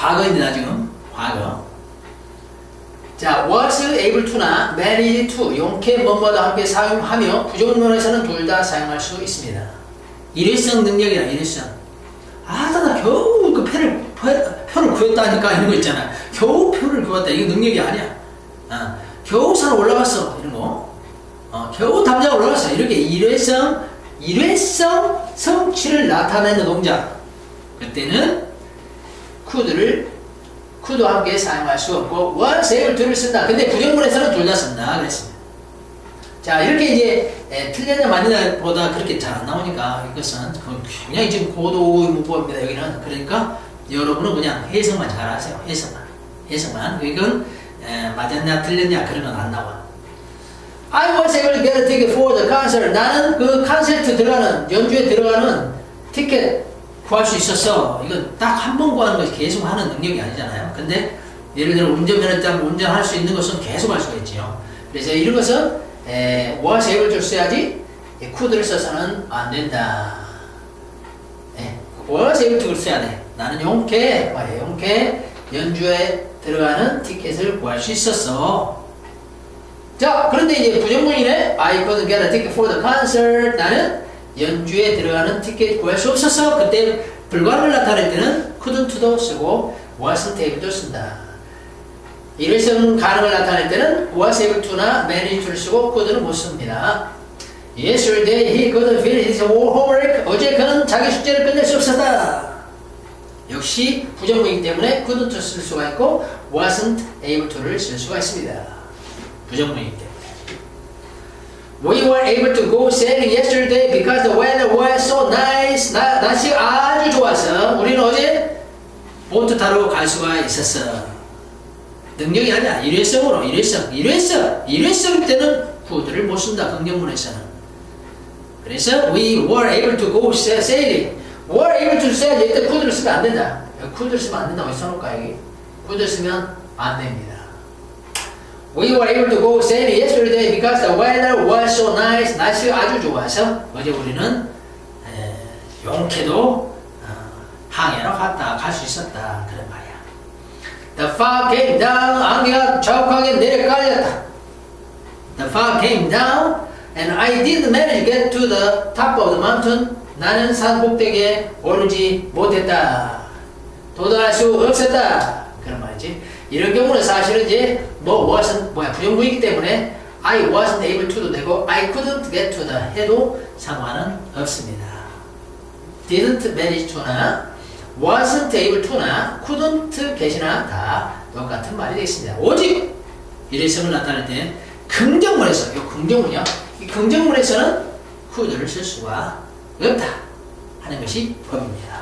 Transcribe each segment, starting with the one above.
과거입니다, 지금. 과거. 자, was able to나 managed to 용케 뭐뭐도 함께 사용하며 부정문에서는 둘 다 사용할 수 있습니다. 일회성 능력이라 일회성. 아, 나 겨우 그 표를, 표를 구했다니까 이런 거 있잖아. 겨우 표를 구했다. 이거 능력이 아니야. 아, 겨우 산 올라갔어. 이런 거. 어, 겨우 담장 올라갔어. 이렇게 일회성, 일회성 성취를 나타내는 동작. 그때는 could를 could와 함께 사용할 수 없고 was able to를 쓴다. 근데 부정문에서는 둘 다 쓴다. 그랬습니다. 자 이렇게 이제 에, 틀렸냐 맞느냐 보다 그렇게 잘 안 나오니까 이것은 그냥 지금 고도의 문법입니다. 여기는 그러니까 여러분은 그냥 해석만 잘 하세요. 해석만 해석만 이건 에, 맞았냐 틀렸냐 그런 건 안 나와. I was able to get a ticket for the concert. 나는 그 콘서트 들어가는 연주에 들어가는 티켓 구할 수 있었어. 이건 딱 한 번 구하는 것이 계속 하는 능력이 아니잖아요. 근데 예를 들어 운전면허증 운전할 수 있는 것은 계속 할 수가 있죠. 그래서 이런 것은 에, was able to 써야지 could를 써서는 안 된다. 에, was able to를 써야 돼. 나는 용케, 말이야, 용케 연주에 들어가는 티켓을 구할 수 있었어. 자, 그런데 이제 부정문이네. I couldn't get a ticket for the concert. 나는 연주에 들어가는 티켓 구할 수 없었어. 그때 불가능을 나타낼 때는 couldn't도 쓰고 wasn't able도 쓴다. 일회성 가능을 나타낼 때는 was able to나 managed to를 쓰고 could는 못 씁니다. Yesterday he couldn't finish his homework. 어제 그는 자기 숙제를 끝낼 수 없었다. 역시 부정문이기 때문에 couldn't 쓸 수가 있고 wasn't able to를 쓸 수가 있습니다. 부정문이기 때문에. We were able to go sailing yesterday because the weather was so nice. 나, 날씨가 아주 좋아서 우리는 어제 보트 타러 갈 수가 있었어. 능력이 아니야. 일회성으로, 일회성, 일회성. 일회성 때는 could를 못 쓴다. 긍정문에서는. 그래서 we were able to go sailing. were able to 써야지. 이때 could를 쓰면 안 된다. could를 쓰면 안 된다고 써놓을까, 여기? could 쓰면 안 됩니다. We were able to go sailing yesterday because the weather was so nice. 날씨가 아주 좋아서 어제 우리는 에, 용케도 어, 항해로 갔다 갈 수 있었다 그런 말이야. The fog came down. 안개가 자욱하게 내려깔렸다. The fog came down, and I didn't manage to get to the top of the mountain. 나는 산 꼭대기에 오르지 못했다. 도달할 수 없었다. 그런 말이지. 이런 경우는 사실은 이제 뭐 wasn't 뭐야 부정부이기 때문에 I wasn't able to도 되고 I couldn't get to the 해도 상관은 없습니다. didn't manage to나 wasn't able to나 couldn't get이나 다 똑같은 말이 되겠습니다. 오직 일회성을 나타낼 때 긍정문에서 이 긍정문이요. 이 긍정문에서는 could를 쓸 수가 없다 하는 것이 법입니다.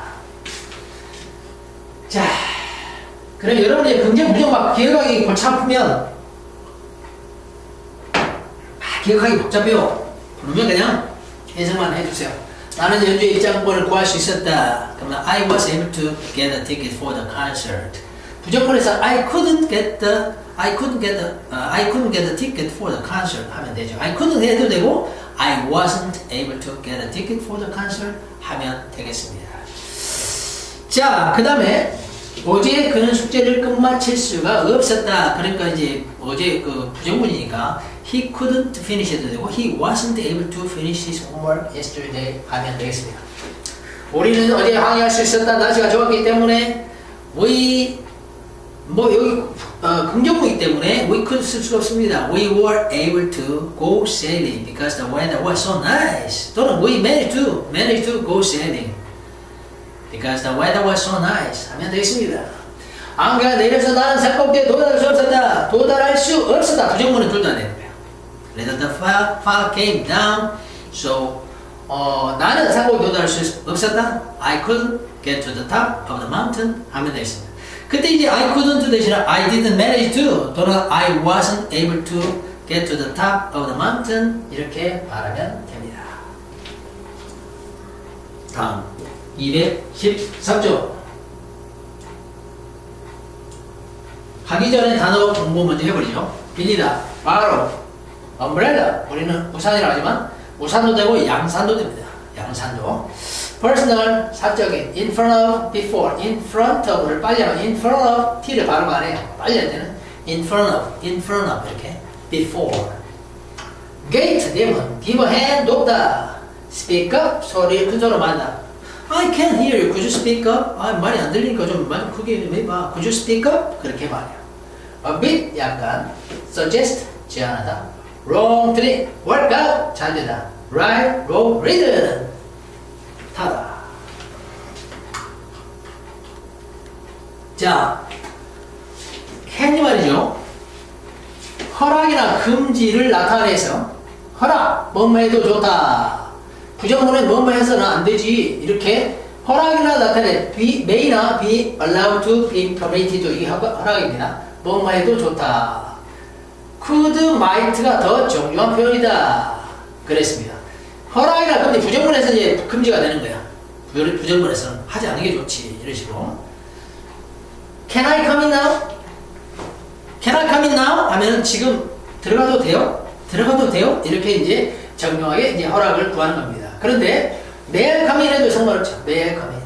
자. 그럼 여러분이 긍정 부정 막 기억하기 골치 아프면 아, 기억하기 복잡해요. 그러면 그냥 해석만 해주세요. 나는 연주에 입장권을 구할 수 있었다. 그러면 I was able to get a ticket for the concert. 부정권에서 I couldn't get the I couldn't get the uh, I couldn't get a ticket for the concert 하면 되죠. I couldn't 해도 되고 I wasn't able to get a ticket for the concert 하면 되겠습니다. 자, 그 다음에 어제 그는 숙제를 끝마칠 수가 없었다. 그러니까 이제 어제 그 부정문이니까 he couldn't finish 해도 되고 he wasn't able to finish his homework yesterday 하면 되겠습니다. 우리는 어제 항해할 수 있었다. 날씨가 좋았기 때문에 we 뭐 여기 어, 긍정문이기 때문에 we could 쓸 수가 없습니다. We were able to go sailing because the weather was so nice. 또는 we managed to managed to go sailing. Because the weather was so nice. 하면 되겠습니다. 안개가 내려서 나는 산꼭대에 도달할 수 없었다. 도달할 수 없었다. 부정문은 둘다 되는 거야. Later the fog, fog came down. So 어, 나는 산꼭대에 도달할 수 없었다. I couldn't get to the top of the mountain. 하면 되겠습니다. 그때 이제 I couldn't 대신에 I didn't manage to 또는 I wasn't able to get to the top of the mountain 이렇게 말하면 됩니다. 다음 213조. 가기 전에 단어 공부 먼저 해버리죠. 빌리다, 바로, 엄브렐라. 우리는 우산이라고 하지만 우산도 되고 양산도 됩니다. 양산도. Personal 사적인. In front of before. In front of를 빨리 하면 in front of t를 발음 안 해요. 빨리 할 때는 in front of in front of 이렇게. before. Gate 대문 디모해 높다. Speak up 소리를 큰 소리로 만다 I can't hear you could you speak up 아 말이 안 들리니까 좀 많이 크게 좀 해봐 could you speak up 그렇게 말해요 a bit 약간 suggest 제안하다 wrong trip work out 잘 되다 right roll read 타다 자 캔이 말이죠 허락이나 금지를 나타내서 허락 뭐뭐 해도 좋다 부정문은 뭐뭐 해서는 안 되지 이렇게 허락이나 나타내 be, may나 be allowed to be permitted 이 허- 허락입니다 뭐뭐 해도 좋다 could, might가 더 정중한 표현이다 그랬습니다 허락이나 금지 부정문에서 이제 금지가 되는 거야 부- 부정문에서는 하지 않는 게 좋지 이런 식으로 Can I come in now? Can I come in now? 하면은 지금 들어가도 돼요? 들어가도 돼요? 이렇게 이제 정중하게 이제 허락을 구하는 겁니다. 그런데 해도 상관없죠. in.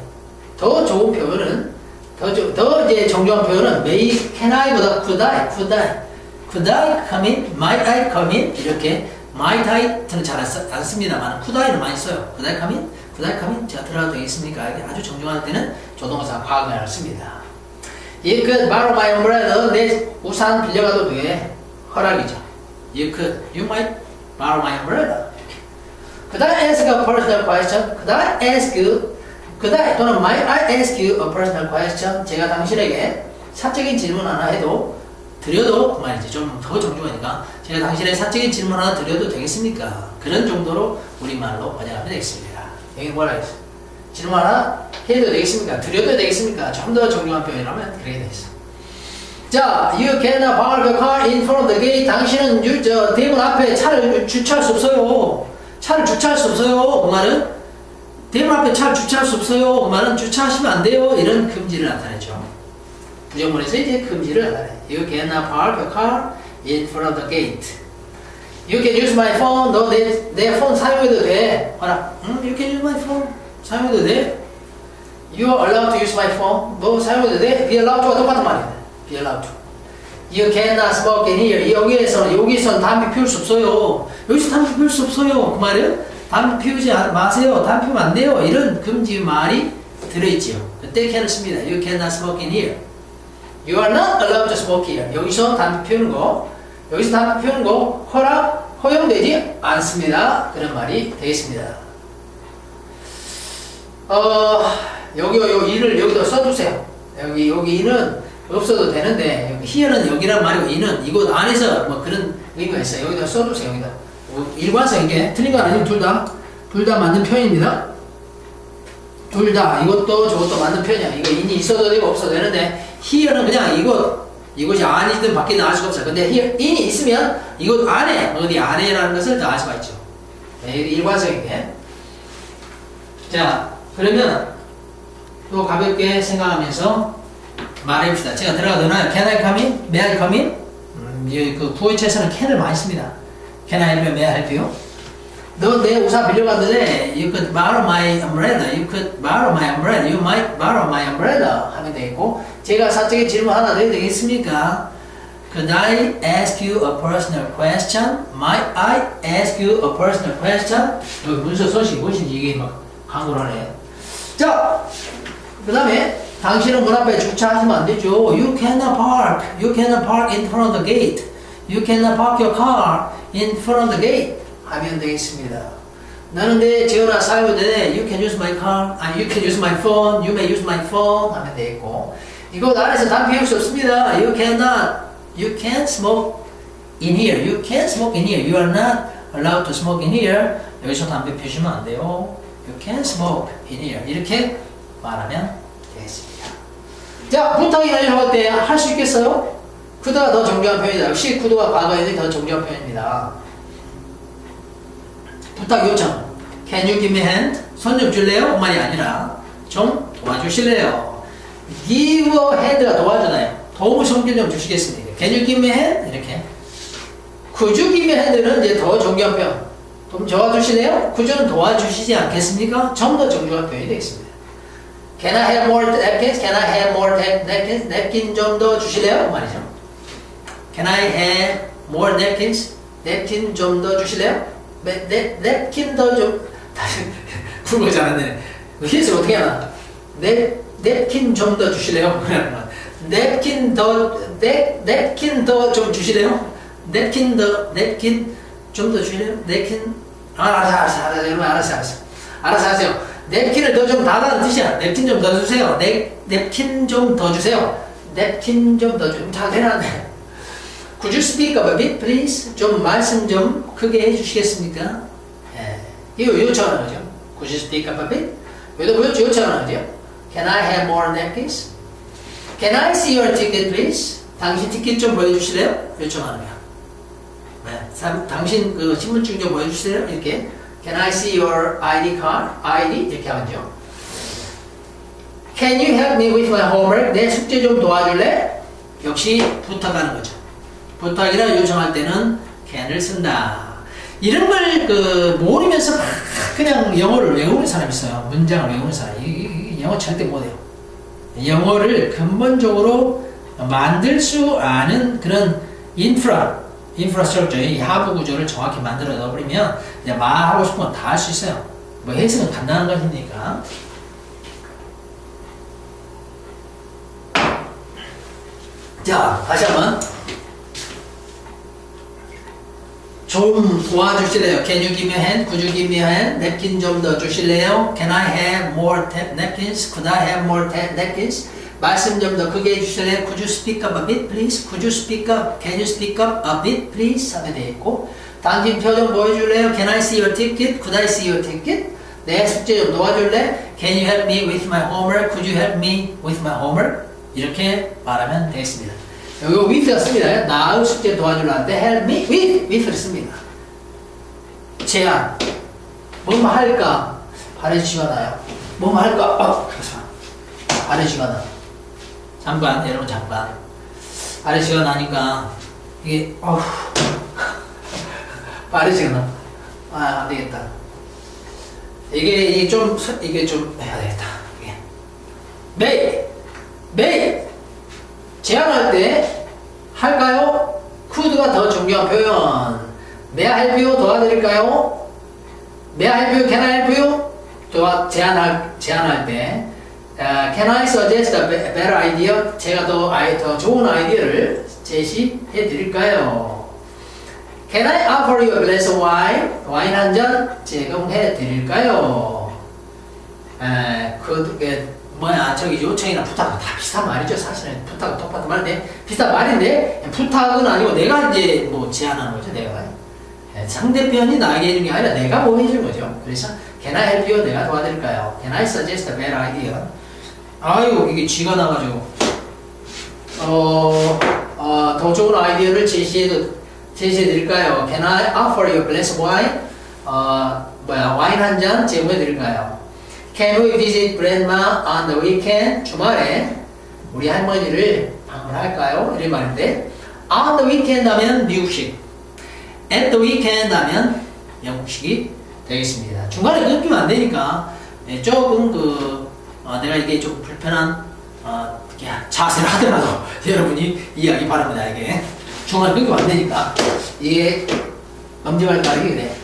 더 좋은 표현은 더, 조- 더 이제 정중한 표현은 I, could I come in, might I come in 이렇게 might I는 잘안 씁니다만 I는 많이 써요. could I come in 제가 들어가도 되겠습니까? 이게 아주 정중할 때는 조동사 과거를 씁니다. Could borrow my umbrella. 내 우산 빌려가도 돼. 허락이죠. Could. You might borrow my umbrella. Could I ask a personal question? Could I ask you? Could I 또는 might I ask you a personal question? 제가 당신에게 사적인 질문 하나 해도 드려도 그 말이지 좀 더 정중하니까 제가 당신에게 사적인 질문 하나 드려도 되겠습니까? 그런 정도로 우리말로 번역하면 되겠습니다. 여기 뭐라 했어? 질문 하나 해도 되겠습니까? 드려도 되겠습니까? 좀 더 정중한 표현이라면 그렇게 되겠어. 자, you cannot park a car in front of the gate. 당신은 유, 저 대문 앞에 차를 주차할 수 없어요. 차를 주차할 수 없어요. 그 말은 대문 앞에 차를 주차할 수 없어요. 그 말은 주차하시면 안 돼요. 이런 금지를 나타내죠. 부정문에서 이제 금지를 나타내. You cannot park a car in front of the gate. You can use my phone. 너 내 내 폰 사용해도 돼. 허락. 응? You can use my phone. 사용해도 돼. You are allowed to use my phone. 너 사용해도 돼. Be allowed to가 똑같은 말이야. Be allowed to. You cannot smoke in here. 여기에서는 여기서는 담배 피울 수 없어요. 여기서 담배 피울 수 없어요. 그 말은 담배 피우지 않- 마세요. 담배 피우면 안 돼요. 이런 금지 말이 들어있지요. 그때 can을 씁니다. You cannot smoke in here. You are not allowed to smoke here. 여기서 담배 피우는 거, 여기서 담배 피우는 거 허락 허용되지 않습니다. 그런 말이 되겠습니다. 어 여기 요 이를 여기다 써주세요. 여기 여기 이는 없어도 되는데 here는 여기란 말이고 이는 이곳 안에서 뭐 그런 의미가 있어요. 여기다 써주세요. 여기다 어, 일관성 있게 틀린 거 아니면 둘다 둘 다 맞는 표현입니다. 둘 다 이것도 저것도 맞는 표현이야. 이거 인이 있어도 되고 없어도 되는데 here는 그냥 이곳 이곳이 안이든 밖이든 알 수가 없어요. 근데 here 인이 있으면 이곳 안에 어디 안에라는 것을 다알 수가 있죠. 네, 일관성 있게. 자 그러면 또 가볍게 생각하면서 말해봅시다. 제가 되나요? Can I come in? May I come in? 음, 이, 그 구호체에서는 can을 많이 씁니다. Can I help you? May I help you? 너내 우산 빌려갔는데 You could borrow my umbrella. You could borrow my umbrella. You might borrow my umbrella. 하면 되겠고 제가 사적인 질문 하나 드려도 되겠습니까? Could I ask you a personal question? Might I ask you a personal question? 여기 문서 서식 무엇인지 이게 막 한글 하네. 자, 그 다음에 당신은 문 앞에 주차하시면 안 되죠. You cannot park. You cannot park in front of the gate. You cannot park your car in front of the gate. 하면 되겠습니다. 나는 내 사용해도 돼. You can use my car. 아, you can use my phone. You may use my phone. 하면 되겠고. 이곳 안에서 담배 피울 수 없습니다. You cannot. You can't smoke in here. You can't smoke in here. You are not allowed to smoke in here. 여기서 담배 피우시면 안 돼요. You can't smoke in here. 이렇게 말하면 되겠습니다. 자, 부탁이 날려볼 때할 수 있겠어요? 쿠드가 더 정교한 표현이다. 역시 쿠드가 과거에는 더 정교한 표현입니다. 부탁 요청. Can you give me hand? 손 좀 줄래요? 그 말이 아니라 좀 도와주실래요? Give a hand가 도와주나요? 도움을 손길 좀 주시겠습니까? Can you give me hand? 이렇게. You give me hand는 이제 더 정교한 표현. 좀 도와주실래요? 구조는 도와주시지 않겠습니까? 좀 더 정중한 표현이 되겠습니다. Can I have more napkins? Can I have more napkins? 냅킨 좀더 주실래요? 그 말이죠. Can I have more napkins? 냅킨 좀 더 주실래요? 네, 네, 냅킨 더 좀, 다시, 불고 잘하네. 히스 어떻게 하나? 냅, 냅킨 좀 더 주실래요? 냅킨 더, 냅, 냅킨 더좀 주실래요? 냅킨 더, 냅킨 좀더 주실래요? 냅킨, 아, 알았어, 알았어, 알았어, 여러분, 알았어, 알았어. 알았어. 냅킨을 더 좀 달라는 뜻이야. 냅킨 좀 더 주세요. 냅, 냅킨 좀 더 주세요. 냅킨 좀더 좀, 잘 해놨네. Could you speak up a bit, please? 좀 말씀 좀 크게 해주시겠습니까? 예. 이거 요청하는 거죠. Could you speak up a bit? 여기도 요- 요청하는 거죠. Can I have more napkins? Can I see your ticket, please? 당신 티켓 좀 보여주실래요? 요청하는 거야. 네. 사- 당신 그 신분증 좀 보여주실래요? 이렇게. Can I see your ID card? ID? 이렇게 하면요. Can you help me with my homework? 내 숙제 좀 도와줄래? 역시 부탁하는 거죠. 부탁이라 요청할 때는 can을 쓴다. 이런 걸 그 모르면서 막 그냥 영어를 외우는 사람이 있어요. 문장을 외우는 사람. 이 영어 절대 못해요. 영어를 근본적으로 만들 수 아는 그런 인프라, 인프라스트럭처, 이 하부 구조를 정확히 만들어 넣어버리면 이제 말하고 싶은 건 다 할 수 있어요. 뭐 해석은 간단한 것이니까. 자, 다시 한번. 좀 도와주실래요? Can you give me a hand? Could you give me a hand? 냅킨 좀 더 주실래요? Can I have more napkins? Could I have more napkins? 말씀 좀 더 크게 해주실래요? Could you speak up a bit, please? Could you speak up? Can you speak up a bit, please? 하면 되겠고 당신 표정 보여줄래요? Can I see your ticket? Could I see your ticket? 내 숙제 좀 도와줄래? Can you help me with my homework? Could you help me with my homework? 이렇게 말하면 되겠습니다. 여기 with가 씁니다. 나의 숙제 도와줄라는데 help me with, with를 씁니다. 제안. 뭐뭐 할까? 발해주시가 나요. 뭐뭐 할까? 어, 그래서 발해주시가 나. 잠깐, 여러분 잠깐. 발해주시가 나니까 이게 어후. 발해주시가 나. 아, 안 되겠다. 이게 이게 좀 서- 이게 좀 해야 되겠다. 이게. 매일 매일 제안할 때 할까요? could가 더 중요한 표현. may I help you 도와드릴까요? may I help you? can I help you? 도와 제안할 제안할 때 아, can I suggest a be- better idea? 제가 더 아이 더 좋은 아이디어를 제시해 드릴까요? Can I offer you a glass of wine? 와인 한 잔 제공해 드릴까요? 에, 그, 그, 뭐야, 저기 요청이나 부탁은 다 비슷한 말이죠. 사실은 부탁은 똑같은 말인데, 비슷한 말인데, 부탁은 아니고 내가 이제 뭐 제안하는 거죠, 내가. 에, 상대편이 나에게 해준 게 아니라 내가 뭐 해준 거죠. 그래서, can I help you? 내가 도와드릴까요? Can I suggest a better idea? 아유, 이게 쥐가 나가지고, 어, 어, 더 좋은 아이디어를 제시해, 제시해 드릴까요? Can I offer you a glass of wine? 어, 뭐야, 와인 한 잔 제공해 드릴까요? Can we visit grandma on the weekend? 주말에 우리 할머니를 방문할까요? 이런 말인데 on the weekend 하면 미국식 at the weekend 하면 영국식이 되겠습니다. 중간에 끊기면 안 되니까 예, 조금 그 어, 내가 이게 좀 불편한 어, 자세를 하더라도 여러분이 이해하기 바랍니다. 이게 중간에 끊기면 안 되니까 이게 엄지발가락이 그래.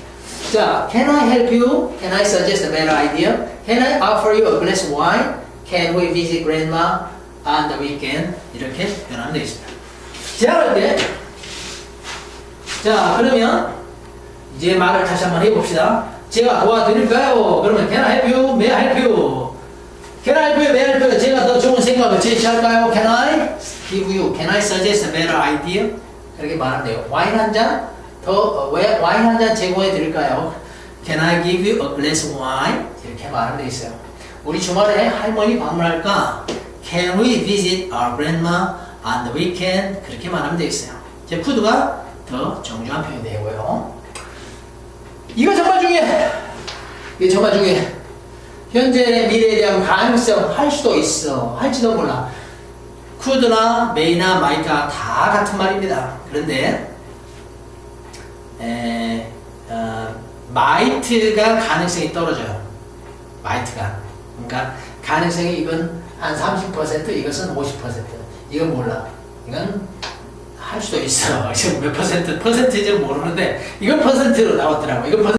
자, can I help you? Can I suggest a better idea? Can I offer you a glass of wine? Can we visit grandma on the weekend? 이렇게 표현하면 되겠습니다. 제안할 때, 자, 그러면 이제 말을 다시 한번 해봅시다. 제가 도와드릴까요? 그러면 can I help you? May I help you? Can I help you? May I help you? 제가 더 좋은 생각을 제시할까요? Can I give you? Can I suggest a better idea? 그렇게 돼요. 와인 한 잔? 더, 어, 왜 와인 한 잔 제공해 드릴까요? Can I give you a glass of wine? 이렇게 돼 있어요. 우리 주말에 할머니 방문할까? Can we visit our grandma on the weekend? 그렇게 말하면 돼 있어요. 제 could가 더 정중한 표현이 되고요. 이거 정말 중요해. 이게 정말 중요해. 현재 미래에 대한 가능성 할 수도 있어. 할지도 몰라. could나 may나 might가 다 같은 말입니다. 그런데 에, 어, might가 가능성이 떨어져요. might가. 그러니까 가능성이 이건 한 30% 이것은 50% 이건 몰라. 이건 할 수도 있어. 지금 몇 퍼센트 퍼센티지는 모르는데 이건 퍼센트로 나왔더라고. 이건 퍼센트